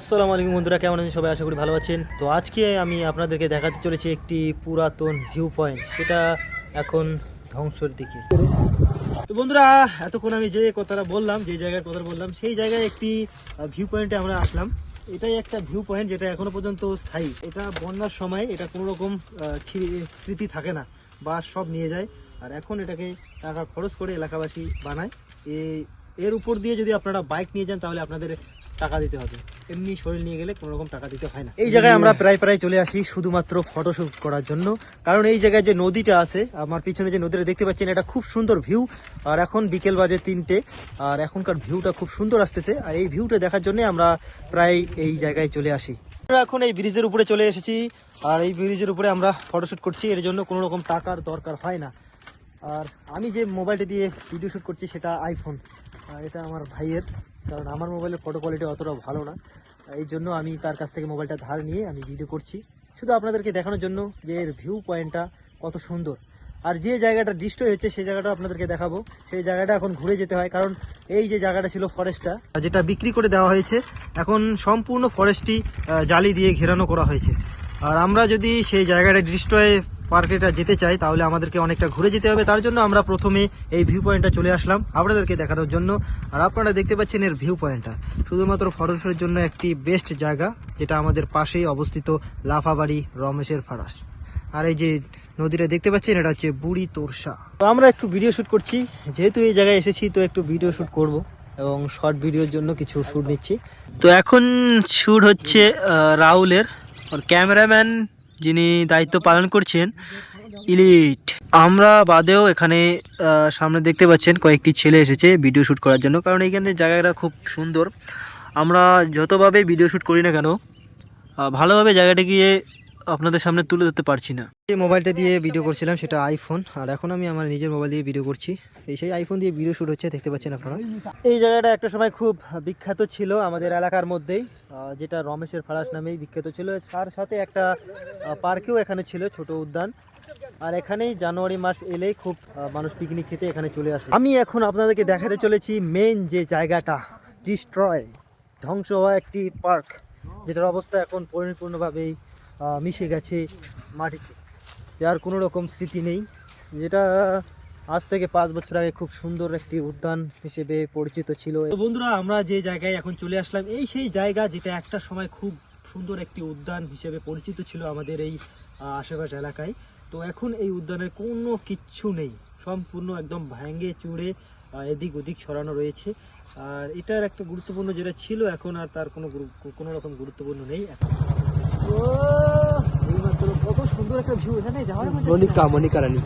আসসালামু আলাইকুম বন্ধুরা, কেমন আছেন সবাই? আশা করি ভালো আছেন। তো আজকে আমি আপনাদেরকে দেখাতে চলেছি একটি পুরাতন ভিউ পয়েন্ট সেটা এখন ধ্বংসের দিকে। তো বন্ধুরা, এতক্ষণ আমি যে কথাটা বললাম, যে জায়গার কথা বললাম, সেই জায়গায় একটি ভিউ পয়েন্টে আমরা আসলাম। এটাই একটা ভিউ পয়েন্ট যেটা এখনও পর্যন্ত স্থায়ী। এটা বন্যার সময় এটা কোনো রকম স্মৃতি থাকে না, বা সব নিয়ে যায়। আর এখন এটাকে টাকা খরচ করে এলাকাবাসী বানায়। এই এর উপর দিয়ে যদি আপনারা বাইক নিয়ে যান, তাহলে আপনাদের টাকা দিতে হবে। এমনি শরীর নিয়ে গেলে কোনো রকম টাকা দিতে হয় না। এই জায়গায় আমরা প্রায় প্রায় চলে আসি শুধুমাত্র ফটোশুট করার জন্য। কারণ এই জায়গায় যে নদীটা আছে, আমার পিছনে যে নদীটা দেখতে পাচ্ছেন, এটা খুব সুন্দর ভিউ আর এখন বিকেল বাজে তিনটে, আর এখনকার ভিউটা খুব সুন্দর আসতেছে। আর এই ভিউটা দেখার জন্য আমরা প্রায় এই জায়গায় চলে আসি। আমরা এখন এই ব্রিজের উপরে চলে এসেছি। আর এই ব্রিজের উপরে আমরা ফটোশুট করছি। এর জন্য কোনো রকম টাকার দরকার হয় না। আর আমি যে মোবাইলটা দিয়ে ভিডিও শ্যুট করছি, সেটা আইফোন এটা আমার ভাইয়ের। কারণ আমার মোবাইলের ফটো কোয়ালিটি অতটা ভালো না। এই জন্য আমি তার কাছ থেকে মোবাইলটা ধার নিয়ে আমি ভিডিও করছি। শুধু আপনাদেরকে দেখানোর জন্য যে এর ভিউ পয়েন্টটা কত সুন্দর। আর যে জায়গাটা ডিস্ট্রয় হচ্ছে সেই জায়গাটা আপনাদেরকে দেখাবো। সেই জায়গাটা এখন ঘুরে যেতে হয়, কারণ এই যে জায়গাটা ছিল ফরেস্টটা যেটা বিক্রি করে দেওয়া হয়েছে, এখন সম্পূর্ণ ফরেস্টটি জালি দিয়ে ঘেরানো করা হয়েছে। আর আমরা যদি সেই জায়গাটা ডিস্ট্রয় পার্কেটা যেতে চাই, তাহলে আমাদেরকে অনেকটা ঘুরে যেতে হবে। তার জন্য আমরা প্রথমে এই ভিউ পয়েন্টটা চলে আসলাম আপনাদেরকে দেখানোর জন্য। আর আপনারা দেখতে পাচ্ছেন এর ভিউ পয়েন্টটা শুধুমাত্র ফটোশুটের জন্য একটি বেস্ট জায়গা, যেটা আমাদের পাশেই অবস্থিত লাফাবাড়ি রমেশের ফারাস। আর এই যে নদীটা দেখতে পাচ্ছেন, এটা হচ্ছে বুড়ি তোরসা। তো আমরা একটু ভিডিও শ্যুট করছি। যেহেতু এই জায়গায় এসেছি, তো একটু ভিডিও শ্যুট করব এবং শর্ট ভিডিওর জন্য কিছু শ্যুট নিচ্ছি। তো এখন শ্যুট হচ্ছে রাহুলের। ক্যামেরাম্যান যিনি দায়িত্ব পালন করছেন, ইলিট। আমরা বাদেও এখানে সামনে দেখতে পাচ্ছেন কয়েকটি ছেলে এসেছে ভিডিও শ্যুট করার জন্য, কারণ এইখানে জায়গাটা খুব সুন্দর। আমরা যতভাবে ভিডিও শ্যুট করি না কেন ভালোভাবে জায়গাটা গিয়ে আপনাদের সামনে তুলে ধরতে পারছি না। যে মোবাইলটা দিয়ে ভিডিও করছিলাম সেটা আইফোন আর এখন আমি আমার নিজের মোবাইল দিয়ে ভিডিও করছি। এই সেই আইফোন দিয়ে ভিডিও শ্যুট হচ্ছে, দেখতে পাচ্ছেন আপনারা। এই জায়গাটা একটা সময় খুব বিখ্যাত ছিল আমাদের এলাকার মধ্যেই। যেটা রমেশের ফারাস নামেই বিখ্যাত ছিল। তার সাথে একটা পার্কেও এখানে ছিল, ছোট উদ্যান। আর এখানেই জানুয়ারি মাস এলেই খুব মানুষ পিকনিক খেতে এখানে চলে আসে। আমি এখন আপনাদেরকে দেখাতে চলেছি মেন যে জায়গাটা ডিস্ট্রয় ধ্বংস হওয়া একটি পার্ক যেটার অবস্থা এখন পরিপূর্ণভাবেই মিশে গেছে মাটিতে। যার কোনো রকম স্মৃতি নেই। যেটা আজ থেকে পাঁচ বছর আগে খুব সুন্দর একটি উদ্যান হিসেবে পরিচিত ছিল। তো বন্ধুরা আমরা যে জায়গায় এখন চলে আসলাম এই সেই জায়গা যেটা একটা সময় খুব সুন্দর একটি উদ্যান হিসেবে পরিচিত ছিল আমাদের এই আশেপাশ এলাকায়। তো এখন এই উদ্যানের কোনো কিচ্ছু নেই সম্পূর্ণ একদম ভাঙ্গে চুড়ে এদিক ওদিক ছড়ানো রয়েছে। আর এটার একটা গুরুত্বপূর্ণ যেটা ছিল এখন আর তার কোনো কোনো রকম গুরুত্বপূর্ণ নেই। কত সুন্দর একটা ভিউ এখানে মধ্যে মনিকা মনিকা রানী।